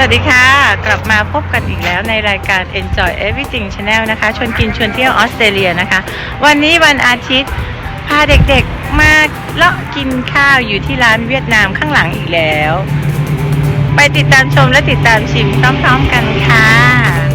สวัสดีค่ะ กลับมาพบกันอีกแล้วในรายการ Enjoy Everything Channel นะคะชวนกินชวนเที่ยวออสเตรเลียนะคะ วันนี้วันอาทิตย์พาเด็กๆมาเลาะกินข้าวอยู่ที่ร้านเวียดนามข้างหลังอีกแล้ว ไปติดตามชมและติดตามชิมพร้อมๆกันค่ะ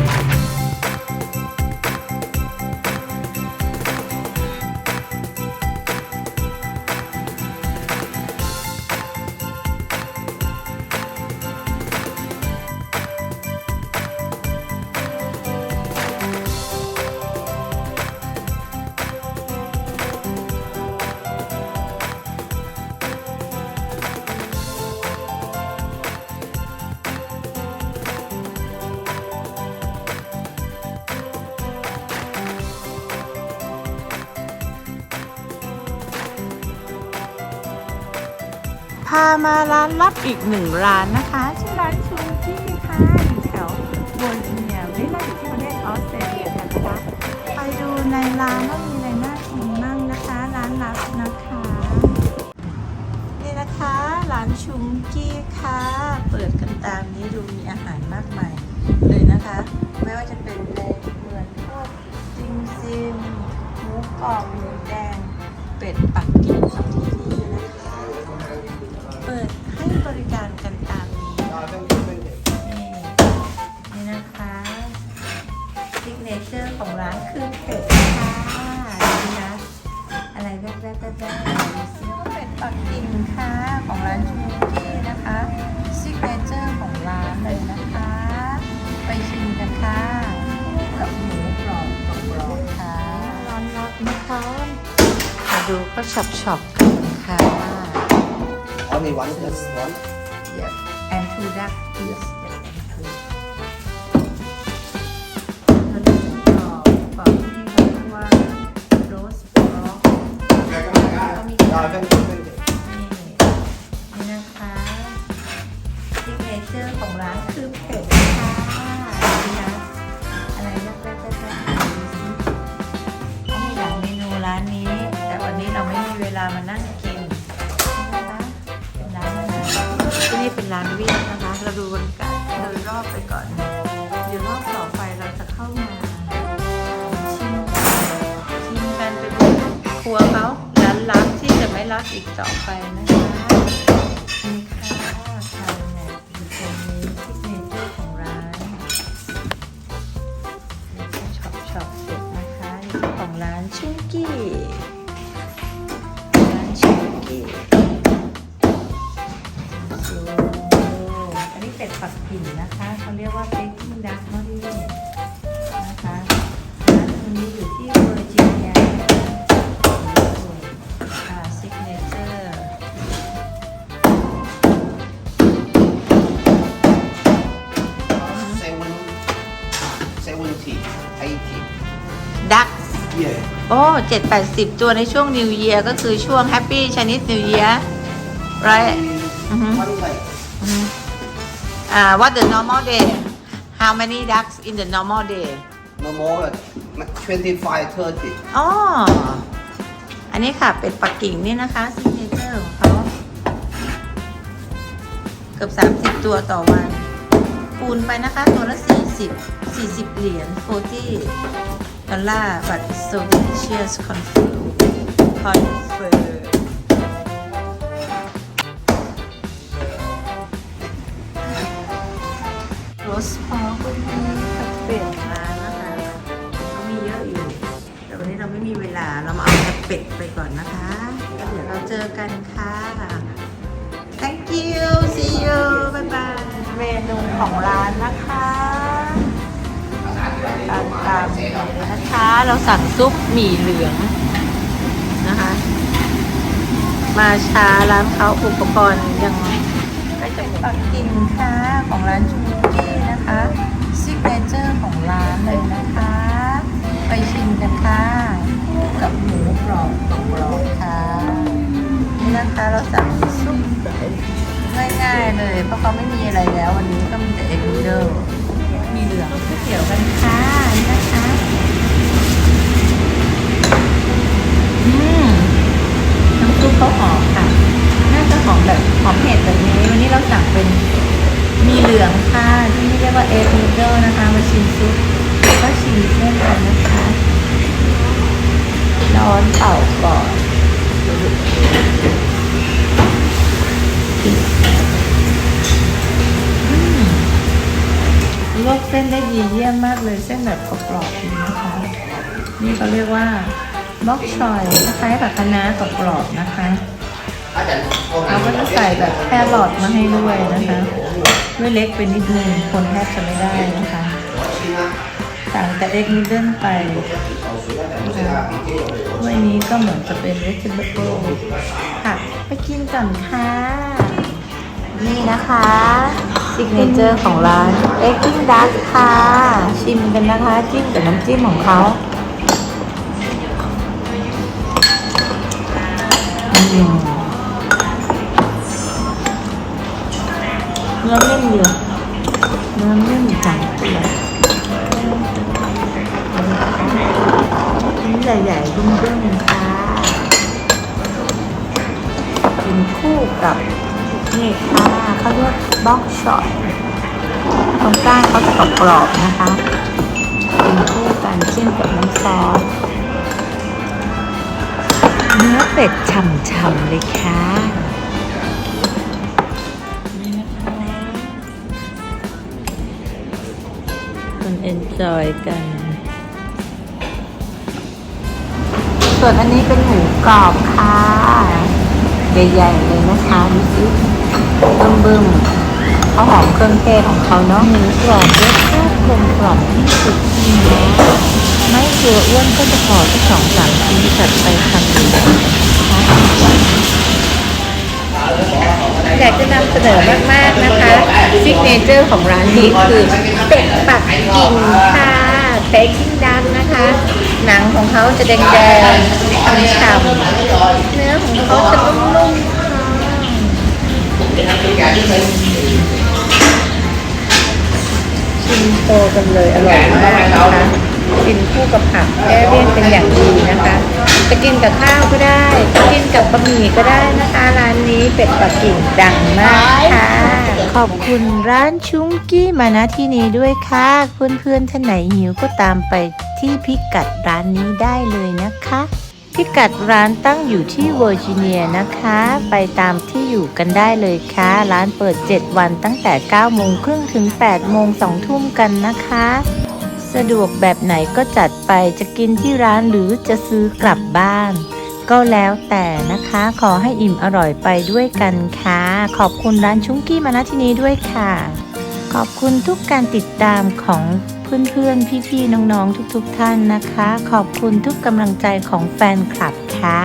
ามาร้านลับอีกหนึ่งร้านนะคะชื่อร้านชูกี้ค่ะอยู่แถวบนเนี่ยไม่ได้อยู่ที่ประเทศออสเตรเลียนนะคะไปดูในร้านว่ามีอะไรน่ากินบ้างนะคะ ร้านลับนะคะ นี่นะคะร้านชุงกี้ค่ะ เปิดกันตามนี้ดูมีานคือเป็ดค่ะนี่นะ อะไรแรกๆแรกๆดูซิว่าเป็ดปักกิ่งค่ะ ของร้านชูกี้นะคะซิกเนเจอร์ของร้านเลยนะคะ ไปชิมกันค่ะกับหมูกรอบกรอบๆค่ะร้านรับนะคะมาดูก็ช็อปๆกันค่ะ Only one plus one. Yeah. And two duck please. Yeah, านนี้ แต่วันนี้เราไม่มีเวลามานั่งกินนะคะเป็นร้านอาหารที่นี่เป็นร้านเวียดนะคะ เราดูบรรยากาศโดยรอบไปก่อน เดี๋ยวรอบต่อไปเราจะเข้ามาชิมชิมกันไปบนครัวเขาร้านลับที่จะไม่รับอีกต่อไปนะคะ ชุงกี้ร้านชุงกี้ดูอันนี้เป็ดปักกิ่งนะคะเขาเรียกว่าเป็ดกิ้งดักมอรี่นะคะร้านตรงนี้อยู่ อ้เจ็ดแปดสิบตัวในช่วง New Year ก็คือช่วง Happy Chinese New Year right Mhm. One leg. Mhm. uh, what the normal day how many ducks in the normal day No more. Twenty-five, thirty. อ๋ออันนี้ค่ะเป็นปักกิ่งนี่นะคะซิกเนเจอร์ของเขาเกือบ 30 ตัวต่อวัน คูณไปนะคะ ตัวละ 40 40 เหรียญ40ดอลลาร์ but it's so delicious confirm confirm โรสพอก็มีกับเป็ดร้านนะคะเขามีเยอะอยู่ แต่วันนี้เราไม่มีเวลาเรามาเอาแต่เป็ดไปก่อนนะคะแล้วเดี๋ยวเราเจอกันค่ะ thank you see you bye bye เมนูของร้านนะคะ ตามตามนี้เลยนะคะเราสั่งซุปหมี่เหลืองนะคะ มาช้าร้านเขาอุปกรณ์ยังก็จะปักกิ่งค่ะของร้านชูกี้นะคะซิกเนเจอร์ของร้านเลยนะคะ ไปชิมกันค่ะคู่กับหมูกรอบตุกรอบค่ะนี่นะคะเราสั่งซุปง่ายๆเลย เพราะเขาไม่มีอะไรแล้ว วันนี้ก็มีแต่เอ็กซ์เดอร์ มีเหลืองก๋วยเตี๋ยวกันค่ะนี่นะคะอืมน้ำซุปเขาหอมค่ะ น่าจะหอมแบบหอมเผ็ดแบบนี้ วันนี้เราสั่งเป็นมีเหลืองค่ะ ที่นี่เรียกว่าเอ็กนูโดนะคะ มาชิมซุปก็ชิมเส้นกันนะคะ ร้อนเป่าก่อน นได้ดีเยี่ยมมากเลยเส้นแบบกรอบๆดีนะคะ นี่เขาเรียกว่าบล็อกชอยคล้ายๆกับคะน้ากรอบๆนะคะเราก็จะใส่แบบแครอทมาให้ด้วยนะคะด้วยเล็กไปนิดนึงคนแทบจะไม่ได้นะคะ ต่างจากเอ็กนิดเดิลไปถ้วยนี้ก็เหมือนจะเป็น vegetable ค่ะ ไปกินก่อนค่ะ นี่นะคะ ซิกเนเจอร์ของร้านเอ็กกิ้งดักค่ะ ชิมกันนะคะ จิ้มกับน้ำจิ้มของเขาเนื้อนิ่มอยู่ บ็อกช็อตตรงกลางเขาจะกรอบๆนะคะกินคู่กันจิ้มกับน้ำซอสเนื้อเป็ดฉ่ำๆเลยค่ะนี่นะคะคนเอนจอยกัน ส่วนอันนี้เป็นหมูกรอบค่ะ ใหญ่ๆเลยนะคะดูสิเบิ่มๆ เขาหอมเครื่องเทศของเขาเนาะหมูกรอบรสชาติกลมกล่อมที่สุดนะไม่กลัวอ้วนก็จะขอสักสองสามชิ้นจัดไปคำหนึ่งนะคะอยากจะนำเสนอมาก ๆ นะคะซิกเนเจอร์ของร้านนี้คือเป็ดปักกิ่งค่ะเทคกิ้งดันนะคะ หนังของเขาจะแดงๆฉ่ำๆเนื้อของเขาจะนุ่มๆค่ะ ชิมโตกันเลยอร่อยมากนะคะกินคู่กับผักแก้เลี่ยนเป็นอย่างดีนะคะ จะกินกับข้าวก็ได้จะกินกับบะหมี่ก็ได้นะคะร้านนี้เป็ดปักกิ่งดังมากค่ะ ขอบคุณร้านชุ้งกี้มาณที่นี้ด้วยค่ะเพื่อนๆท่านไหนหิวก็ตามไปที่พิกัดร้านนี้ได้เลยนะคะ พิกัดร้านตั้งอยู่ที่เวอร์จิเนียนะคะ ไปตามที่อยู่กันได้เลยค่ะ ร้านเปิด 7 วันตั้งแต่ 9 โมงครึ่งถึง 8 โมง 2 ทุ่มกันนะคะ สะดวกแบบไหนก็จัดไปจะกินที่ร้านหรือจะซื้อกลับบ้าน ก็แล้วแต่นะคะ ขอให้อิ่มอร่อยไปด้วยกันค่ะ ขอบคุณร้านชุงกี้มาณที่นี้ด้วยค่ะ ขอบคุณทุกการติดตามของ เพื่อนๆ พี่ๆ น้องๆ ทุกๆ ท่านนะคะ ขอบคุณทุกกำลังใจของแฟนคลับค่ะ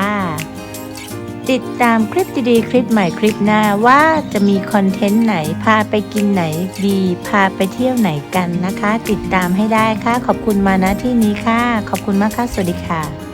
ติดตามคลิปดีๆ คลิปใหม่คลิปหน้าว่าจะมีคอนเทนต์ไหน พาไปกินไหนดี พาไปเที่ยวไหนกันนะคะ ติดตามให้ได้ค่ะ ขอบคุณมาณที่นี้ค่ะ ขอบคุณมากค่ะ สวัสดีค่ะ